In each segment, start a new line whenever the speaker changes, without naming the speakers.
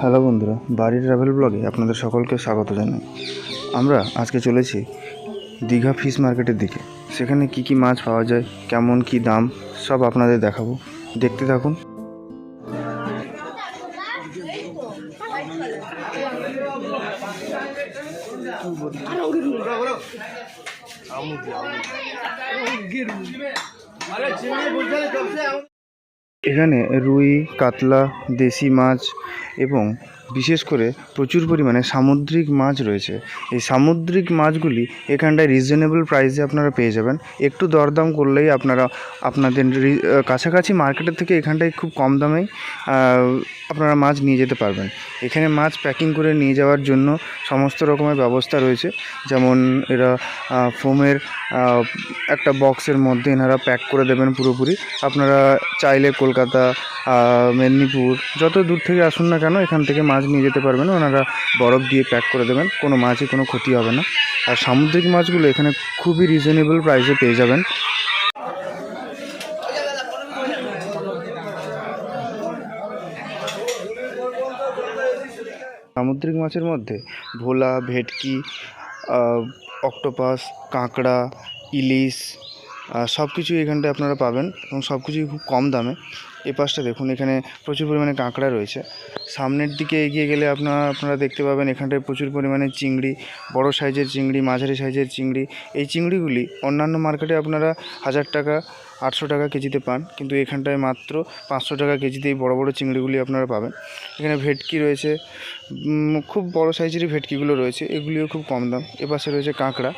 Hello বন্ধুরা, বাড়ির travel ব্লগে আপনাদের সকলকে স্বাগত জানাই। আমরা আজকে চলেছি দীঘা ফিশ মার্কেটের দিকে। সেখানে কি কি মাছ পাওয়া যায়, কেমন কি দাম, সব আপনাদের দেখাবো। দেখতে থাকুন। এখানে রুই, কাতলা, দেশি মাছ এবং বিশেষ করে প্রচুর পরিমাণে সামুদ্রিক মাছ রয়েছে। এই সামুদ্রিক মাছগুলি এখানটায় রিজনেবল প্রাইসে আপনারা পেয়ে যাবেন। একটু দরদাম করলেই আপনারা আপনাদের কাছাকাছি মার্কেটের থেকে এখানটায় খুব কম দামেই আপনারা মাছ নিয়ে যেতে পারবেন। এখানে মাছ প্যাকিং করে নিয়ে যাওয়ার জন্য সমস্ত রকমের ব্যবস্থা রয়েছে। যেমন এরা ফোমের একটা বক্সের মধ্যে এনারা প্যাক করে দেবেন পুরোপুরি। আপনারা চাইলে কলকাতা আহ, মেদিনীপুর যত দূর থেকে আসুন না কেন এখান থেকে মাছ নিয়ে যেতে পারবেন। ওনারা বরফ দিয়ে প্যাক করে দেবেন। কোনো মাছই কোনো ক্ষতি হবে না। আর সামুদ্রিক মাছগুলো এখানে খুবই রিজনেবল প্রাইসে পেয়ে যাবেন। সামুদ্রিক মাছের মধ্যে ভোলা ভেটকি অক্টোপাস কাঁকড়া ইলিশ সব কিছুই এখানটায় আপনারা পাবেন এবং সব কিছুই খুব কম দামে। এ পাশটা দেখুন, এখানে প্রচুর পরিমাণে কাঁকড়া রয়েছে। সামনের দিকে এগিয়ে গেলে আপনারা আপনারা দেখতে পাবেন এখানটায় প্রচুর পরিমাণে চিংড়ি, বড় সাইজের চিংড়ি, মাঝারি সাইজের চিংড়ি। এই চিংড়িগুলি অন্যান্য মার্কেটে আপনারা হাজার টাকা, আটশো টাকা কেজিতে পান। কিন্তু এখানটায় মাত্র পাঁচশো টাকা কেজিতে এই বড়ো, বড় চিংড়িগুলি আপনারা পাবেন। এখানে ভেটকি রয়েছে খুব বড় সাইজেরই ভেটকিগুলো রয়েছে। এগুলিও খুব কম দাম। এপাশে রয়েছে কাঁকড়া।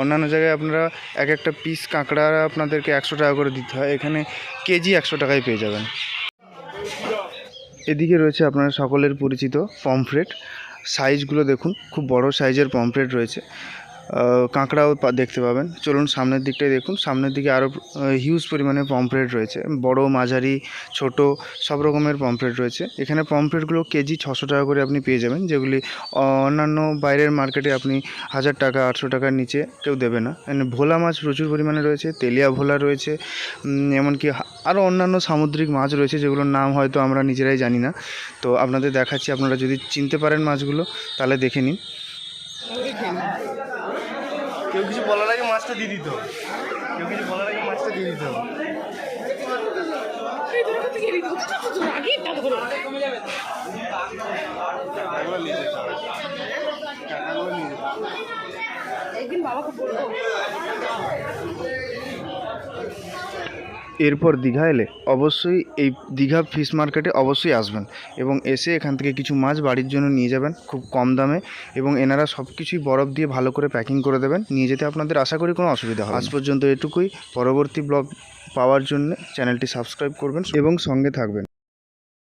অন্যান্য জায়গায় আপনারা এক একটা পিস কাঁকড়া আপনাদেরকে একশো টাকা করে দিতে হয়। এখানে কেজি একশো টাকায় পেয়ে যাবেন। এদিকে রয়েছে আপনারা সকলের পরিচিত পমফ্রেট সাইজগুলো দেখুন, খুব বড় সাইজের পমফ্রেট রয়েছে। কাঁকড়াও দেখতে পাবেন। চলুন সামনের দিকটায় দেখুন। সামনের দিকে আরও হিউজ পরিমাণে পমফ্রেট রয়েছে। বড়, মাঝারি, ছোট, সব রকমের পমফ্রেট রয়েছে। এখানে পমফ্রেটগুলো কেজি ছশো টাকা করে আপনি পেয়ে যাবেন, যেগুলি অন্যান্য বাইরের মার্কেটে আপনি হাজার টাকা, আটশো টাকার নিচে কেউ দেবে না। ভোলা মাছ প্রচুর পরিমাণে রয়েছে, তেলিয়া ভোলা রয়েছে এমনকি আরও অন্যান্য সামুদ্রিক মাছ রয়েছে, যেগুলোর নাম হয়তো আমরা নিজেরাই জানি না। তো আপনাদের দেখাচ্ছি, আপনারা যদি চিনতে পারেন মাছগুলো, তাহলে দেখে নিন।
কেউ কিছু বলার আগে মাছটা দিয়ে দিত কেউ কিছু বলার আগে মাছটা দিয়ে দিত
একদিন বাবাকে বলব
এরপর দীঘা এলে অবশ্যই এই দীঘা ফিশ মার্কেটে অবশ্যই আসবেন এবং এসে এখান থেকে কিছু মাছ বাড়ির জন্য নিয়ে যাবেন খুব কম দামে এবং এনারা সব কিছুই বরফ দিয়ে ভালো করে প্যাকিং করে দেবেন। নিয়ে যেতে আপনাদের আশা করি কোনো অসুবিধা হবে আজ পর্যন্ত এটুকুই। পরবর্তী ব্লগ পাওয়ার জন্য চ্যানেলটি সাবস্ক্রাইব করবেন এবং সঙ্গে থাকবেন।